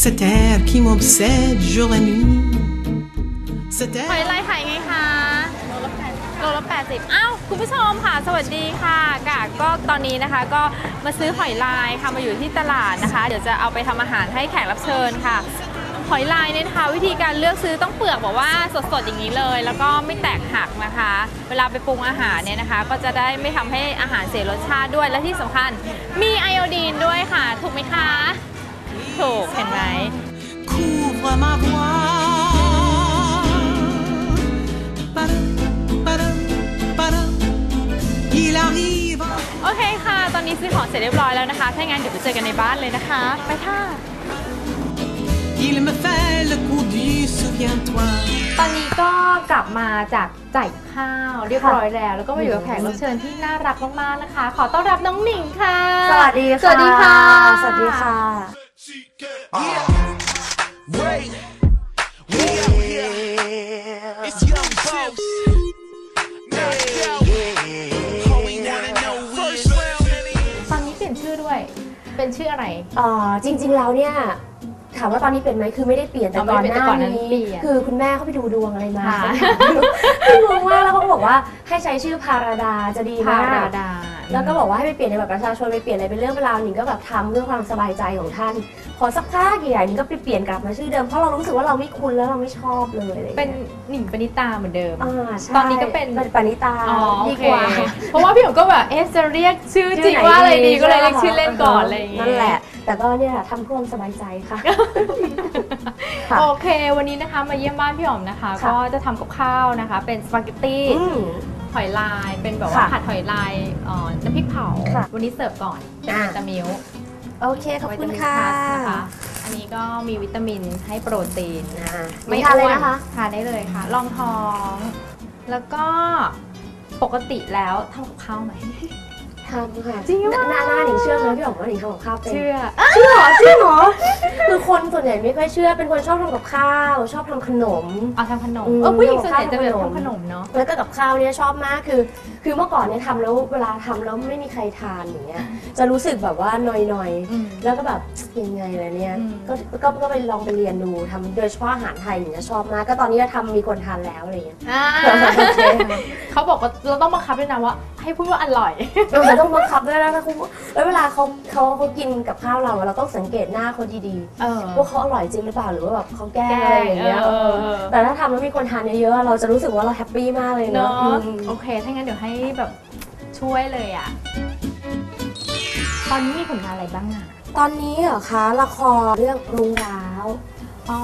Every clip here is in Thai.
qui m'obsède jour et nuit. C'était หอยลายขายไงคะโลละแปดละแปดสิบอ้าวคุณผู้ชมค่ะ สวัสดีค่ะกาก็ตอนนี้นะคะ ก็มาซื้อหอยลายค่ะมาอยู่ที่ตลาดนะคะ เดี๋ยวจะเอาไปทำอาหารให้แขกรับเชิญค่ะ หอยลายเนี่ยนะคะวิธีการเลือกซื้อต้องเปลือกบอกว่าสดๆอย่างนี้เลย แล้วก็ไม่แตกหักนะคะ เวลาไปปรุงอาหารเนี่ยนะคะ ก็จะได้ไม่ทำให้อาหารเสียรสชาติด้วยและที่สำคัญมีไอโอดีนด้วยค่ะ ถูกไหมคะ ถูกเห็นไหม couvre ma voix. โอเคค่ะ ตอนนี้ซื้อของเสร็จเรียบร้อยแล้วนะคะ ถ้างั้นเดี๋ยวไปเจอกันในบ้านเลยนะคะ ไปค่ะ Il me fait le coup du souviens-toi. ตอนนี้ก็กลับมาจากจ่ายข้าวเรียบร้อยแล้ว แล้วก็มาอยู่กับแขกรับเชิญที่น่ารักมากๆนะคะ ขอต้อนรับน้องหนิงค่ะ สวัสดีค่ะ สวัสดีค่ะ สวัสดีค่ะ Wait, we out here. It's young folks. Knocked out. All we wanna know is first round. ตอนนี้เปลี่ยนชื่อด้วย เป็นชื่ออะไร เอ่อจริง ๆ แล้วเนี่ยถามว่าตอนนี้เป็นไหมคือไม่ได้เปลี่ยนแต่อ๋อก่อนไม่หได้น้าแต่ก่อนนั้นนี้เปลี่ยนคือคุณแม่เขาไปดูดวงอะไรมาค่ะ คืองงมากแล้วเขาก็บอกว่าให้ใช้ชื่อพาราดาจะดีพามากราดา แล้วก็บอกว่าให้ไปเปลี่ยนในบัตรประชาชนไปเปลี่ยนอะไรเป็นเรื่องเป็นราวหนิงก็แบบทำเพื่อความสบายใจของท่าน พอสักพักใหญ่ๆหนิงก็ไปเปลี่ยนกลับมาชื่อเดิมเพราะเรารู้สึกว่าเราไม่คุ้นแล้วเราไม่ชอบเลยอะไรอย่างเป็นงี้ยหนิงปณิตาเหมือนเดิม อ่าใช่ตอนนี้ก็เป็นเป็น ปณิตาอ๋อโอดีเคกว่า เพราะว่าพี่ผมก็แบบเอ๊ะจะเรียกชื่อจริงว่าอะไรดีก็เลยเรียกชื่อเล่นก่อนอะไรอย่างเงี้ย นั่นแหละ แต่ก็เนี่ยทำเพื่อความสบายใจค่ะ ค่ะโอเค วันนี้นะคะมาเยี่ยมบ้านพี่อ๋อมนะคะ ค่ะ ก็จะทำกับข้าวนะคะ เป็นสปาเกตตี้อืม หอยลายเป็นแบบว่าค่ะผัดหอยลายเอ่อน้ำพริกเผา ค่ะวันนี้เสิร์ฟก่อนเป็นอ่า วิตามิลโอเคขอบวิคุตาณมิลค่ะพลัสนะคะอันนี้ก็มีวิตามินให้โปรตีน อ่าไม่ทานเลยอ้วนะคะ ทานได้เลยค่ะรองท้อง แล้วก็ปกติแล้วทำกับข้าวไหม ทำค่ะจริงเหรอหน้าหน้าหนิงเชื่อไหมพี่บอกว่าหนิงทำกับข้าวเป็นเชื่อจริงเหรอจริงเหรอคือคนส่วนใหญ่ไม่ค่อยเชื่อเป็นคนชอบทำกับข้าว ชอบทำขนมเอาทำขนมอืมเออผู้หญิงส่วนใหญ่จะแบบทำขนมทำขนมเนาะแล้วก็กับข้าวเนี่ยชอบมากคือ คือเมื่อก่อนเนี่ยทำแล้วเวลาทำแล้วไม่มีใครทานอย่างเงี้ยจะรู้สึกแบบว่าหน่อยอืมๆแล้วก็แบบยังไงล่ะเนี่ยอืมก็ก็ก็ไปลองไปเรียนดูทำโดยเฉพาะอาหารไทยอย่างเงี้ยชอบมากก็ตอนนี้ก็ทำมีคนทานแล้วอะไรเงี้ยอ่าโอเคค่ะเขาบอกว่าเราต้องบังคับด้วยนะว่าให้พูดว่าอร่อย เราต้องบังคับด้วยนะนะคุณแล้วเวลาเขาเขาเขากินกับข้าวเราอะเราต้องสังเกตหน้าเขาดีเออ ๆว่าเขาอร่อยจริงหรือเปล่าหรือว่าแบบเขาแกล้งอะไรอย่างเงี้ยเออเออ แต่ถ้าทำแล้วมีคนทานเยอะๆเราจะรู้สึกว่าเราแฮปปี้มากเลยเนาะเนาะอืม โอเค ถ้างั้นเดี๋ยวให้แบบช่วยเลยอะ ตอนนี้มีผลงานอะไรบ้างอะตอนนี้เหรอคะละครเรื่องรุงร้าวอ๋อ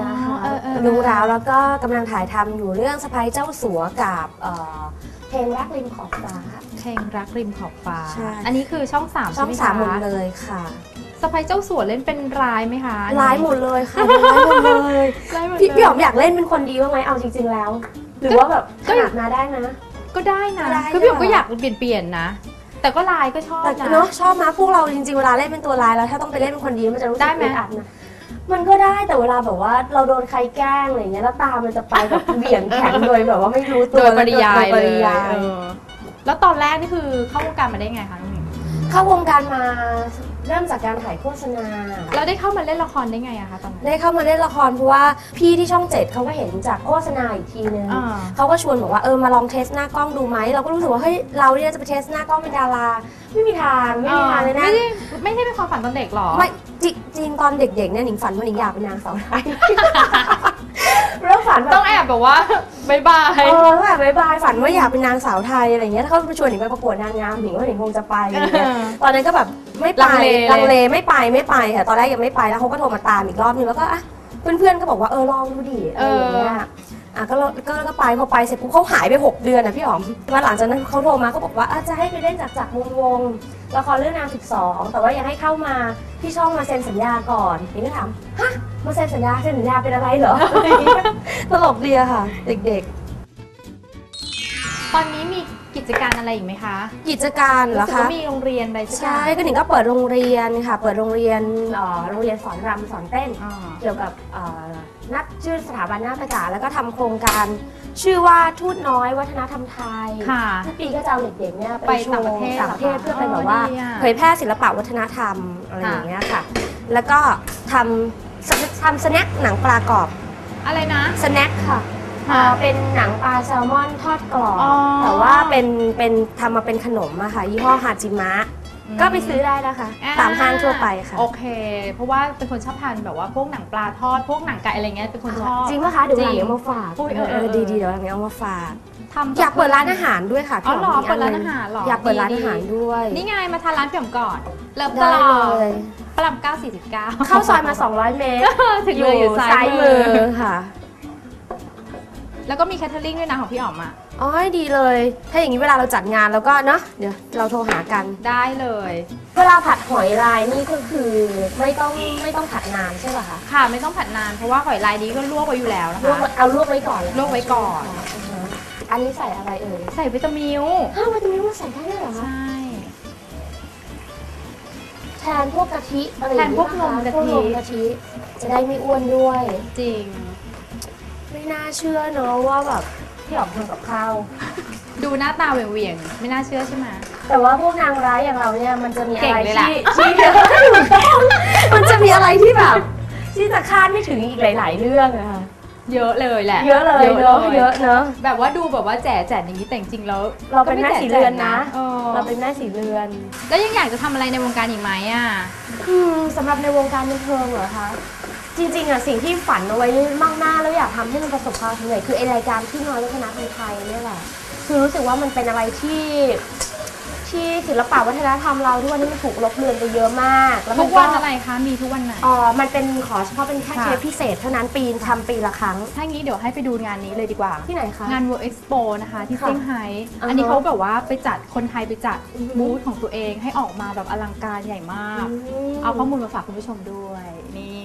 นะคะเออเออรุงร้าวแล้วก็กำลังถ่ายทำอยู่เรื่องสะพ้ายเจ้าสัวกับเอ่อ เพลงรักริมขอบฟ้า เพลงรักริมขอบฟ้า ใช่ อันนี้คือช่องสามช่องใไหสามหมดคะเลยค่ะสไปเจ้าสัวเล่นเป็นร้ายไหมคะอันนี้ร้ายหมดเลยค่ะร้ายหมดเลยร้ายหมดพี่เลยพี่หอมอยากเล่นเป็นคนดีบ้างไหมเอาจริง ๆแล้ว หรือว่าแบบก็ขนาดมาได้นะ ก็ได้นะได้คือพี่หยกค่ะก็อยากเปลี่ยนเปลี่ยนๆนะ แต่ก็ลายก็ชอบแต่นะ เนาะชอบมาพวกเราจริงๆเวลาเล่นเป็นตัวร้ายแล้ว ถ้าต้องไปเล่นเป็นคนดีมันจะรู้สึกได้ไหม อึดอัดนะ มันก็ได้แต่เวลาแบบว่าเราโดนใครแกล้งอะไรอย่างเงี้ยแล้วตามันจะไปแบบเบี่ยงแข็งโดยแบบว่าไม่รู้ตัวโดยปริยายโดปเลยริยายเออแล้วตอนแรกนี่คือเข้าวงการมาได้ไงคะน้องหมิง เข้าวงการมา เริ่มจากการถ่ายโฆษณาแล้วได้เข้ามาเล่นละครได้ไงอะคะตอนนั้น ได้เข้ามาเล่นละครเพราะว่าพี่ที่ช่องเจ็ดเขาก็เห็นจากโฆษณาอีกทีนึงอ่า เขาก็ชวนบอกว่าเออมาลองเทสหน้ากล้องดูไหมเราก็รู้สึกว่าเฮ้ยเราเนี่ยจะไปเทสหน้ากล้องเป็นดารา ไม่มีทางไม่มีทางเลยนะ ไม่ได้ไม่ได้เป็นความฝันตอนเด็กหรอ ไม่จริงจริงตอนเด็กๆเนี่ยหนิงฝันว่าหนิงอยากเป็นนางสาวไทย แล้วฝันแบบต้องแอบแบบว่าบายบาย เออแบบบายบายฝันว่าอยากเป็นนางสาวไทยอะไรเงี้ยถ้าเขาไปชวนหนิงไปประกวดนางงามหนิงว่าหนิงคงจะไปอะไรเงี้ยตอนนั้นก็แบบไม่ไปลังเล ลังเลไม่ไปไม่ไปค่ะตอนแรกยังไม่ไปแล้วเขาก็โทรมาตามอีกรอบนึงแล้วก็อะเพื่อนๆก็บอกว่าเออลองดูดิอะไรอย่างเงี้ยอะก็เราก็ก็ไปพอไปเสร็จปุ๊บเขาหายไป 6 เดือนนะพี่อ๋อมมาหลังจากนั้นเขาโทรมาเขาบอกว่าอะจะให้ไปเล่นจากจากวงวงละครเรื่องนาง12 แต่ว่ายังให้เข้ามาที่ช่องมาเซ็นสัญญาก่อนหนิงก็ถามฮะ มาเซ็นสัญญาเซ็นสัญญาเป็นอะไรเหรออะไรอย่างเงี้ยตลกดีอะค่ะ เด็กตอนนี้มีกิจการอะไรอีกไหมคะๆ กิจการเหรอรู้สึกคะ ว่ามีโรงเรียนอะไรสักอใช่ย่างก็หนิงก็เปิดโรงเรียนค่ะ เปิดโรงเรียนเอ่อโรงเรียนสอนรำสอนเต้น อ่าเกี่ยวกับเอ่อนักชื่อสถาบันนาฏการแล้วก็ทำโครงการ ชื่อว่าทูตน้อยวัฒนธรรมไทยค่ะ ทุกปีก็จะเอาเด็กๆเนี่ยไปโชต่างว์ประเทศต่างประเทศเหรอคะเพื่อเป็นแบบว่าอ๋อดีอะเผยแพร่ศิลปะวัฒนธรรมอะไรอย่างเงี้ยค่ะ แล้วก็ทำ ทำสแน็คหนังปลากรอบอะไรนะ สแน็คค่ะค่ะเอ่อเป็นหนังปลาแซลมอนทอดกรอบอ๋อ แต่ว่าเป็นเป็นทำมาเป็นขนมอะค่ะ ยี่ห้อฮาจิมะอืมก็ไปซื้อได้นะคะตามห้างทั่วไปค่ะโอเค เพราะว่าเป็นคนชอบทานแบบว่าพวกหนังปลาทอด พวกหนังไก่อะไรเงี้ยเป็นคนชอบ จริงปะคะเดี๋ยววันหลังจริงเอามาฝากอุ๊ยเออเออเออ ดีดีๆเดี๋ยววันหลังเอามาฝาก ทำ อยากเปิดร้านอาหารด้วยค่ะอ๋อพี่เหรอมีเปิดร้านหอาหารเหรออยากเปิดร้านดีอาหารด้วยนี่ไงมาทานร้านพี่อ๋อมก่อนเริ่มตได้ลอดเลย ปรับ949 เข้าซอยมา 200 เมตรถึงเลยอยู่ซ้ายมือค่ะ แล้วก็มีแคทเทอริงด้วยนะของพี่อ๋อมอะอ๋อดีเลย ถ้าอย่างนี้เวลาเราจัดงานแล้วก็เนาะเดี๋ยวเราโทรหากันได้เลย เวลาผัดหอยลายนี่ก็คือไม่ต้องไม่ต้องผัดนานใช่ป่ะคะค่ะ ไม่ต้องผัดนานเพราะว่าหอยลายนี้ก็ลวกไว้อยู่แล้วนะลวกคะเอาลวกไว้ก่อนลวกไว้ก่อน อันนี้ใส่อะไรเอ่ยใส่วิตามิลอ้าวมันจะมีว่าใส่ได้ด้วยเหรอใช่คะแทนพวกกะทิอะไรอย่างแทนพวกนมกะทิ พวกนมกะทิจะได้ไม่อ้วนด้วย จริง ไม่น่าเชื่อเนอะว่าแบบพี่ออกทำกับข้าว ดูหน้าตาเหวี่ยงๆไม่น่าเชื่อใช่ไหม แต่ว่าพวกนางร้ายอย่างเราเนี่ยมันจะมีอะไรเก่งเลยล่ะ ที่ที่ถูกต้องมันจะมีอะไรที่แบบ ที่จะคาดไม่ถึงอีกหลาย ๆ เรื่องอะค่ะ เยอะเลยแหละเยอะเลยเนอะเยอะเนอะแบบว่าดูแบบว่าแจ๋แจ๋อย่างนี้แต่จริงๆแล้วเราเป็นแม่สีเรือนนะเออเราเป็นแม่สีเรือน แล้วยังอยากจะทำอะไรในวงการอีกไหมอะอืมสำหรับในวงการบันเทิงเหรอคะจริงๆอะสิ่งที่ฝันเอาไว้มากหน้าแล้วอยากทำให้มันประสบความสำเร็จคือไอรายการที่น้อยวัฒนธรรมไทยเนี่ยแหละคือรู้สึกว่ามันเป็นอะไรที่ ที่ศิลปะวัฒนธรรมเราทุกวันนี้มันถูกลบเลือนไปเยอะมาก แล้วมัทุนกก็วันอะไรคะ มีทุกวันไหนอ๋อมันเป็นขอเฉพาะเป็นแค่ค่ะ เทปพิเศษเท่านั้นปีนทำปีละครั้ง ถ้างี้เดี๋ยวให้ไปดูงานนี้เลยดีกว่า ที่ไหนคะ งาน World Expo นะคะที่ค่ะเซี่ยงไฮ้อ่าฮะอันนี้เขาแบบว่าไปจัดคนไทยไปจัดอือฮึบูธของตัวเองให้ออกมาแบบอลังการใหญ่มากมเอาข้อมูลมาฝากคุณผู้ชมด้วย นี่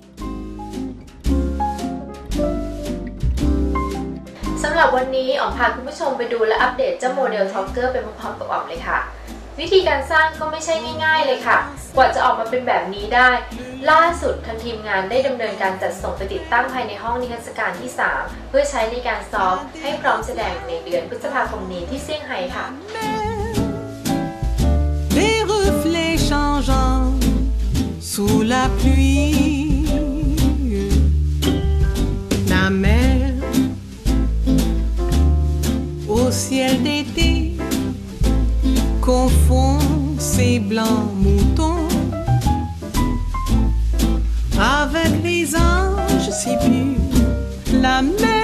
หรับวันนี้อ๋อมพาคุณผู้ชมไปดูและอัปเดตเจ้าโมเดลท็อกเกอร์ไปพร้อมๆกับอ๋อมเลยค่ะ วิธีการสร้างก็ไม่ใช่ง่าย ๆ เลยค่ะ กว่าจะออกมาเป็นแบบนี้ได้ ล่าสุดทางทีมงานได้ดำเนินการจัดส่งไปติดตั้งภายในห้องนิทรรศการที่ 3 เพื่อใช้ในการซ้อมให้พร้อมแสดงในเดือนพฤษภาคมนี้ที่เซี่ยงไฮ้ค่ะ sous la pluie. D'été confond ses blancs moutons avec les anges si purs. La mer